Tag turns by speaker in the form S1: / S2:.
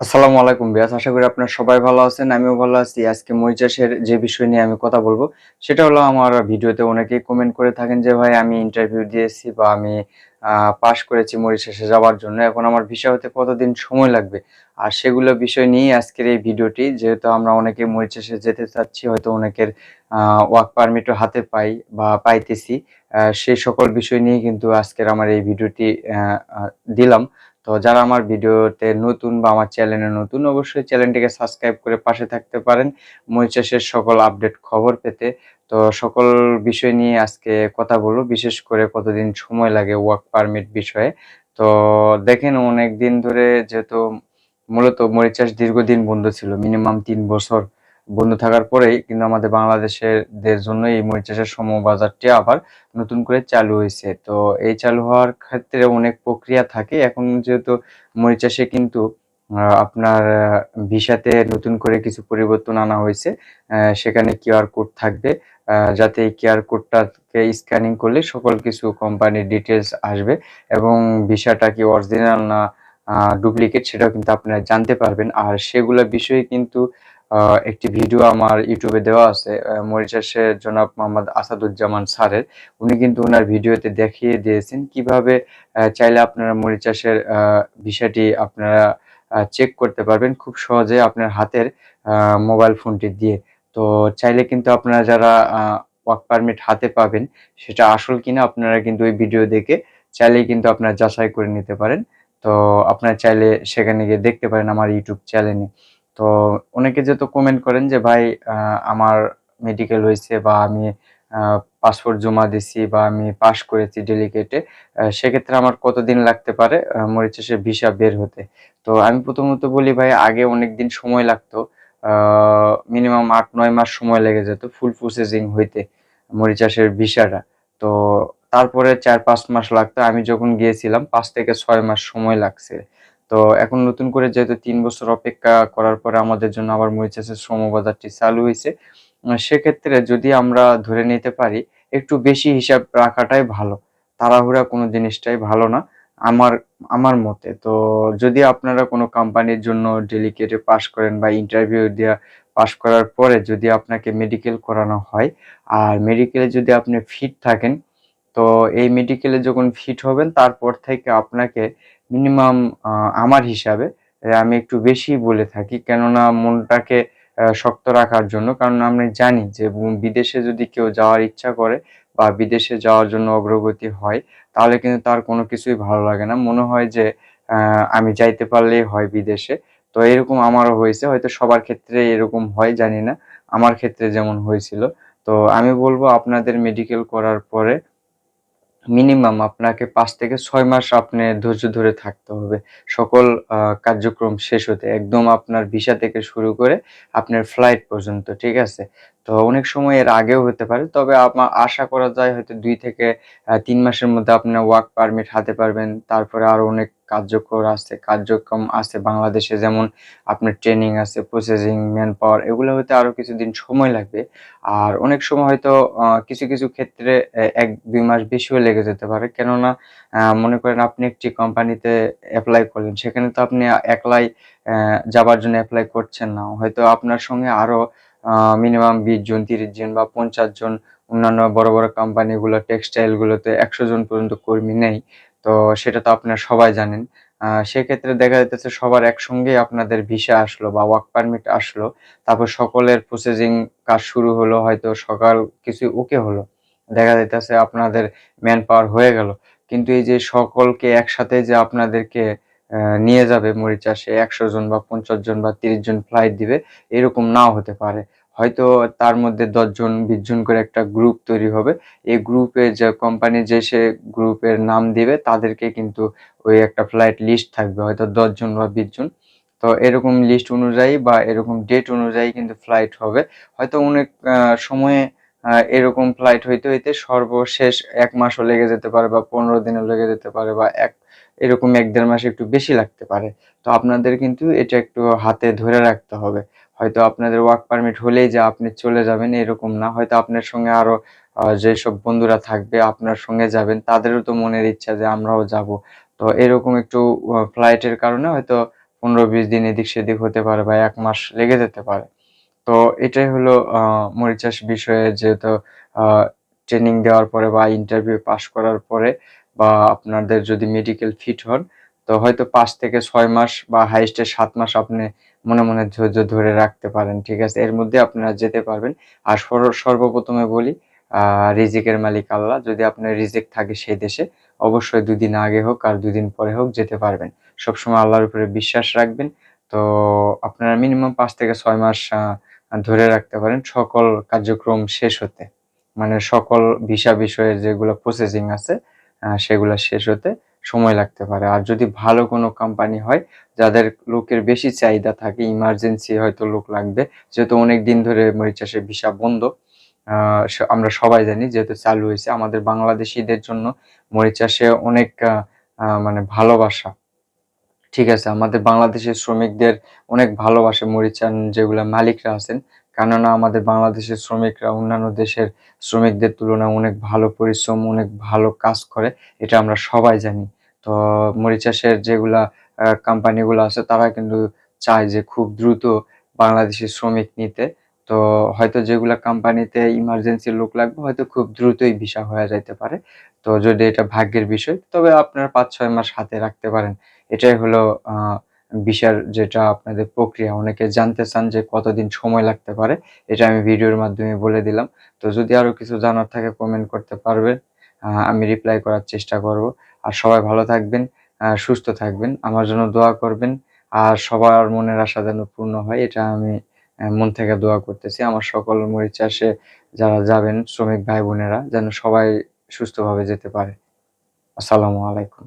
S1: আসসালামু আলাইকুম বিয়াস আশা করি আপনারা সবাই ভালো আছেন, আমিও ভালো আছি। আজকে চাষের যে বিষয় নিয়ে আমি কথা বলব, সেটা হলো আমার ভিডিওতে অনেকেই কমেন্ট করে থাকেন যে, ভাই, আমি ইন্টারভিউ দিয়েছি বা আমি পাশ করেছি মরিচ যাওয়ার জন্য, এখন আমার ভিসা হতে কতদিন সময় লাগবে? আর সেগুলো বিষয় নিয়ে আজকের এই ভিডিওটি, যেহেতু আমরা অনেকে মরিচ যেতে চাচ্ছি, হয়তো অনেকের ওয়ার্ক পারমিটও হাতে পাই বা পাইতেছি সেই সকল বিষয় নিয়ে কিন্তু আজকের আমার এই ভিডিওটি দিলাম। তো যারা আমার ভিডিওতে নতুন বা আমার চ্যানেলে নতুন, অবশ্যই চ্যানেলটিকে সাবস্ক্রাইব করে পাশে থাকতে পারেন। চাষের সকল আপডেট খবর পেতে। তো সকল বিষয় নিয়ে আজকে কথা বলব, বিশেষ করে কতদিন সময় লাগে ওয়ার্ক পারমিট বিষয়ে। তো দেখেন অনেক দিন ধরে যেহেতু মূলত মরিচ চাষ দীর্ঘদিন বন্ধ ছিল মিনিমাম তিন বছর। বন্ধ থাকার পরেই কিন্তু আমাদের বাংলাদেশের জন্য এই মরিচ চাষের সমবাজারটি আবার নতুন করে চালু হয়েছে। তো এই চালু হওয়ার ক্ষেত্রে অনেক প্রক্রিয়া থাকে। এখন যেহেতু মরিচ চাষে কিন্তু আপনার ভিসাতে নতুন করে কিছু পরিবর্তন আনা হয়েছে সেখানে কিউআর কোড থাকবে যাতে এই কিউআর কোডটাকে স্ক্যানিং করলে সকল কিছু কোম্পানির ডিটেলস আসবে এবং ভিসাটা কি অরিজিনাল না ডুপ্লিকেট সেটাও কিন্তু আপনারা জানতে পারবেন। আর সেগুলো বিষয়ে কিন্তু একটি ভিডিও আমার ইউটিউবে দেওয়া আছে মরিশাসের জনাব মোহাম্মদ আসাদুজ্জামান স্যারের। উনি কিন্তু ওনার ভিডিওতে দেখিয়ে দিয়েছেন কীভাবে চাইলে আপনারা আহ, বিষয়টি আপনারা চেক করতে পারবেন খুব সহজে আপনার হাতের মোবাইল ফোনটি দিয়ে। তো চাইলে কিন্তু আপনারা যারা ওয়ার্ক পারমিট হাতে পাবেন সেটা আসল কিনা আপনারা কিন্তু ওই ভিডিও দেখে চাইলেই কিন্তু আপনারা যাচাই করে নিতে পারেন। তো আপনারা চাইলে সেখানে গিয়ে দেখতে পারেন আমার ইউটিউব চ্যানেলে। তো অনেকে যেহেতু কমেন্ট করেন যে, ভাই আমার মেডিকেল হয়েছে বা আমি পাসপোর্ট জমা দিছি বা আমি পাশ করেছি ডেলিগেটে সেক্ষেত্রে আমার কতদিন লাগতে পারে মরিচাসের ভিসা বের হতে? তো আমি প্রথমত বলি, ভাই, আগে অনেক দিন সময় লাগতো মিনিমাম আট, নয় মাস সময় লেগে যেত ফুল প্রসেসিং হইতে মরিচাসের ভিসাটা। তো তারপরে চার, পাঁচ মাস লাগতো। আমি যখন গিয়েছিলাম, পাঁচ থেকে ছয় মাস সময় লাগছে। তো এখন নতুন করে যেহেতু তিন বছর অপেক্ষা করার পরে আমাদের জন্য আবার মরিচাসের শ্রমবাজারটি চালু হয়েছে সেক্ষেত্রে যদি আমরা ধরে নিতে পারি, একটু বেশি হিসাব রাখাটাই ভালো। তাড়াহুড়া কোনো জিনিসটাই ভালো না, আমার আমার মতে। তো যদি আপনারা কোনো কোম্পানির জন্য ডেলিকেটে পাস করেন বা ইন্টারভিউ দেওয়া পাস করার পরে যদি আপনাকে মেডিকেল করানো হয়, আর মেডিকেলে যদি আপনি ফিট থাকেন, তো এই মেডিকেলে যখন ফিট হবেন, তারপর থেকে আপনাকে মিনিমাম আমার হিসাবে আমি একটু বেশি বলে থাকি। কেননা মনটাকে শক্ত রাখার জন্য, কারণ আমরা জানি যে বিদেশে যদি কেউ যাওয়ার ইচ্ছা করে বা বিদেশে যাওয়ার জন্য অগ্রগতি হয়, তাহলে কিন্তু তার কোনো কিছুই ভালো লাগে না। মনে হয় যে আমি যাইতে পারলেই হয় বিদেশে। তো এরকম আমারও হয়েছে। হয়তো সবার ক্ষেত্রে এরকম হয়, জানি না। আমার ক্ষেত্রে যেমন হয়েছিল। তো আমি বলব, আপনাদের মেডিকেল করার পরে মিনিমাম আপনাকে পাঁচ থেকে ছয় মাস আপনি ধৈর্য ধরে থাকতে হবে। সকল কার্যক্রম শেষ হতে একদম আপনার ভিসা থেকে শুরু করে আপনার ফ্লাইট পর্যন্ত, ঠিক আছে? তো অনেক সময় এর আগেও হতে পারে, তবে আমার আশা করা যায় হয়তো দুই থেকে তিন মাসের মধ্যে আপনার ওয়ার্ক পারমিট হাতে পারবেন, তারপরে আরও অনেক কার্যকর আছে, কার্যক্রম আছে বাংলাদেশে, যেমন আপনার ট্রেনিং আছে প্রসেসিং ম্যান পাওয়ার এগুলো হতে আরও কিছুদিন সময় লাগবে। আর অনেক সময় হয়তো কিছু কিছু ক্ষেত্রে এক, দুই মাস বেশিও লেগে যেতে পারে। কেননা মনে করেন আপনি একটি কোম্পানিতে অ্যাপ্লাই করলেন, সেখানে তো আপনি একলাই যাবার জন্য অ্যাপ্লাই করছেন না। হয়তো আপনার সঙ্গে আরও মিনিমাম বিশ জন, তিরিশ জন বা পঞ্চাশ জন অন্যান্য বড় বড় কোম্পানিগুলো টেক্সটাইলগুলোতে একশো জন পর্যন্ত কর্মী নেই। তো সেটা তো আপনারা সবাই জানেন। সেক্ষেত্রে দেখা যাইতেছে সবার একসঙ্গে আপনাদের ভিসা আসলো বা ওয়ার্ক পারমিট আসলো। তারপর সকলের প্রসেসিং কাজ শুরু হলো, হয়তো সকাল কিছু ওকে হলো। দেখা যাইতেছে আপনাদের ম্যান পাওয়ার হয়ে গেল। কিন্তু এই যে সকলকে একসাথে যে আপনাদেরকে নিয়ে যাবে মরিচাষে একশো জন বা পঞ্চাশ জন বা তিরিশ জন ফ্লাইট দিবে, এরকম নাও হতে পারে। হয়তো তার মধ্যে দশজন বিশ জন করে একটা গ্রুপ তৈরি হবে। এই গ্রুপে যে কোম্পানি যে সে গ্রুপের নাম দিবে, তাদেরকে কিন্তু ওই একটা ফ্লাইট লিস্ট থাকবে, হয়তো দশজন বা বিশ জন তো এরকম লিস্ট অনুযায়ী বা এরকম ডেট অনুযায়ী কিন্তু ফ্লাইট হবে। হয়তো অনেক সময়ে এরকম ফ্লাইট হইতে হইতে সর্বশেষ এক মাসও লেগে যেতে পারে বা পনেরো দিনও লেগে যেতে পারে বা এক, এরকম এক দেড় মাস একটু বেশি লাগতে পারে। তো আপনাদের কিন্তু এটা একটু হাতে ধরে রাখতে হবে। হয়তো আপনাদের ওয়ার্ক পারমিট হলেই যে আপনি চলে যাবেন এরকম না। হয়তো আপনার সঙ্গে আরও যেসব বন্ধুরা থাকবে আপনার সঙ্গে যাবেন, তাদেরও তো মনের ইচ্ছা যে আমরাও যাব। তো এরকম একটু ফ্লাইটের কারণে হয়তো পনেরো বিশ দিন এদিক সেদিক হতে পারে বা এক মাস লেগে যেতে পারে। তো এটাই হলো আহ, মরিচ চাষ বিষয়ে যেহেতু ট্রেনিং দেওয়ার পরে বা ইন্টারভিউ পাস করার পরে বা আপনাদের যদি মেডিকেল ফিট হন তো হয়তো পাঁচ থেকে ছয় মাস বা হাইস্টে সাত মাস আপনি মনে মনে ধৈর্য ধরে রাখতে পারেন ঠিক আছে? এর মধ্যে আপনারা যেতে পারবেন। আর সর- সর্বপ্রথমে বলি রিজিকের মালিক আল্লাহ। যদি আপনার রিজিক থাকে সেই দেশে অবশ্যই দুদিন আগে হোক আর দুদিন পরে হোক যেতে পারবেন। সবসময় আল্লাহর উপরে বিশ্বাস রাখবেন। তো আপনারা মিনিমাম পাঁচ থেকে ছয় মাস ধরে রাখতে পারেন সকল কার্যক্রম শেষ হতে। মানে সকল ভিসা বিষয়ের যেগুলো প্রসেসিং আছে সেগুলো শেষ হতে সময় লাগতে পারে। আর যদি ভালো কোনো কোম্পানি হয়, যাদের লোকের বেশি চাহিদা থাকে ইমার্জেন্সি হয়তো লোক লাগবে। যেহেতু অনেক দিন ধরে মরিচ চাষের ভিসা বন্ধ আমরা সবাই জানি যেহেতু চালু হয়েছে, আমাদের বাংলাদেশিদের জন্য মরিচ চাষে অনেক মানে ভালোবাসা। ঠিক আছে, আমাদের বাংলাদেশের শ্রমিকদের অনেক ভালোবাসে মরিচান যেগুলা মালিকরা আছেন। কেননা আমাদের বাংলাদেশের শ্রমিকরা অন্যান্য দেশের শ্রমিকদের তুলনায় অনেক ভালো পরিশ্রম, অনেক ভালো কাজ করে, এটা আমরা সবাই জানি। তো মরিচাষের যেগুলা কোম্পানিগুলো আছে, তারা কিন্তু চায় যে খুব দ্রুত বাংলাদেশের শ্রমিক নিতে। তো হয়তো যেগুলা কোম্পানিতে ইমার্জেন্সি লোক লাগবে, হয়তো খুব দ্রুতই ভিসা হয়ে যাইতে পারে। তো যদি এটা ভাগ্যের বিষয়, তবে আপনারা পাঁচ ছয় মাস হাতে রাখতে পারেন। এটাই হলো ভিসার যেটা আপনাদের প্রক্রিয়া। অনেকে জানতে চান যে কতদিন সময় লাগতে পারে, এটা আমি ভিডিওর মাধ্যমে বলে দিলাম। তো যদি আরও কিছু জানার থাকে কমেন্ট করতে পারবেন। আমি রিপ্লাই করার চেষ্টা করব। আর সবাই ভালো থাকবেন সুস্থ থাকবেন। আমার জন্য দোয়া করবেন। আর সবার মনের আশা যেন পূর্ণ হয়, এটা আমি মন থেকে দোয়া করতেছি। আমার সকল মরিচ চাষে যারা যাবেন, শ্রমিক ভাই বোনেরা, যেন সবাই সুস্থভাবে যেতে পারে। আসসালামু আলাইকুম।